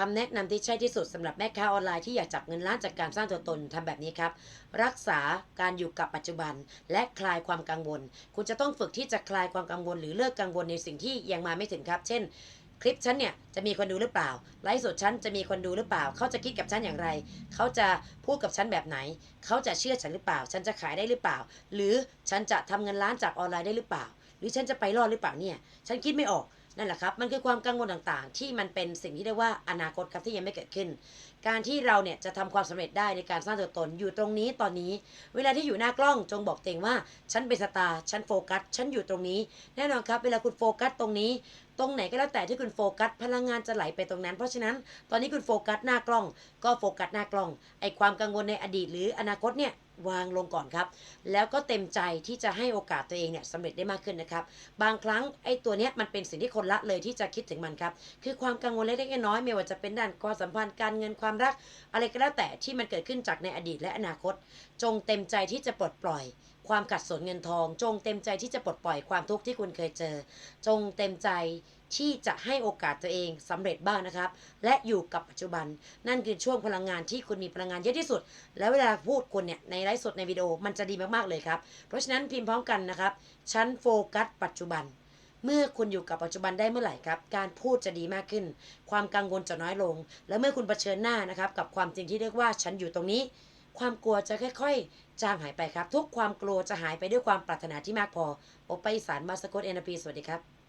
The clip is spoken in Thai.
คำแนะนำที่ใช่ที่สุดสำหรับแม่ค้าออนไลน์ที่อยากจับเงินล้านจากการสร้างตัวตนทำแบบนี้ครับ รักษาการอยู่กับปัจจุบัน และคลายความกังวล คุณจะต้องฝึกที่จะคลายความกังวล หรือเลิกกังวลในสิ่งที่ยังมาไม่ถึงครับ เช่น คลิปฉันเนี่ยจะมีคนดูหรือเปล่าไลฟ์สดฉันจะมีคนดูหรือเปล่า เขาจะคิดกับฉันอย่างไร เขาจะพูดกับฉันแบบไหน เขาจะเชื่อฉันหรือเปล่า ฉันจะขายได้หรือเปล่า หรือฉันจะทำเงินล้านจากออนไลน์ได้หรือเปล่า หรือฉันจะไปรอดหรือเปล่าเนี่ย ฉันคิดไม่ออก นั่นแหละครับ มันคือความกังวลต่างๆ ที่มันเป็นสิ่งที่เรียกว่าอนาคตครับที่ยังไม่เกิดขึ้น การที่เราเนี่ยจะทำความสำเร็จได้ในการสร้างตัวตนอยู่ตรงนี้ตอนนี้ เวลาที่อยู่หน้ากล้องจงบอกเองว่า ฉันเป็นสตาร์ฉันโฟกัส ฉันอยู่ตรงนี้ แน่นอนครับ เวลาคุณโฟกัสตรงนี้ ตรงไหนก็แล้วแต่ที่คุณโฟกัส พลังงานจะไหลไปตรงนั้น เพราะฉะนั้นตอนนี้คุณโฟกัสหน้ากล้อง ก็โฟกัสหน้ากล้อง ไอความกังวลในอดีต หรืออนาคตเนี่ย วางลงก่อนครับ แล้วก็เต็มใจที่จะให้โอกาสตัวเองเนี่ยสำเร็จได้มากขึ้นนะครับ บางครั้งไอ้ตัวเนี้ยมันเป็นสิ่งที่คนละเลยที่จะคิดถึงมันครับ คือความกังวลเล็กๆน้อยๆไม่ว่าจะเป็นด้านความสัมพันธ์การเงินความรัก อะไรก็แล้วแต่ที่มันเกิดขึ้นจากในอดีตและอนาคต จงเต็มใจที่จะปลดปล่อยความขัดสนเงินทอง จงเต็มใจที่จะปลดปล่อยความทุกข์ที่คุณเคยเจอ จงเต็มใจที่จะให้โอกาสตัวเองสำเร็จบ้างนะครับ และอยู่กับปัจจุบัน นั่นคือช่วงพลังงานที่คุณมีพลังงานเยอะที่สุด แล้วเวลาพูดคุณเนี่ยในไลฟ์สดในวิดีโอมันจะดีมากๆเลยครับ เพราะฉะนั้นพิมพ์พร้อมกันนะครับ ฉันโฟกัสปัจจุบัน เมื่อคุณอยู่กับปัจจุบันได้เมื่อไหร่ครับ การพูดจะดีมากขึ้น ความกังวลจะน้อยลง และเมื่อคุณเผชิญหน้านะครับ กับความจริงที่เรียกว่าฉันอยู่ตรงนี้ ความกลัวจะค่อย ๆ จางหายไปครับ ทุกความกลัวจะหายไปด้วยความปรารถนาที่มากพอโอไปอีสารมาสกตเอ็นพีสวัสดีครับ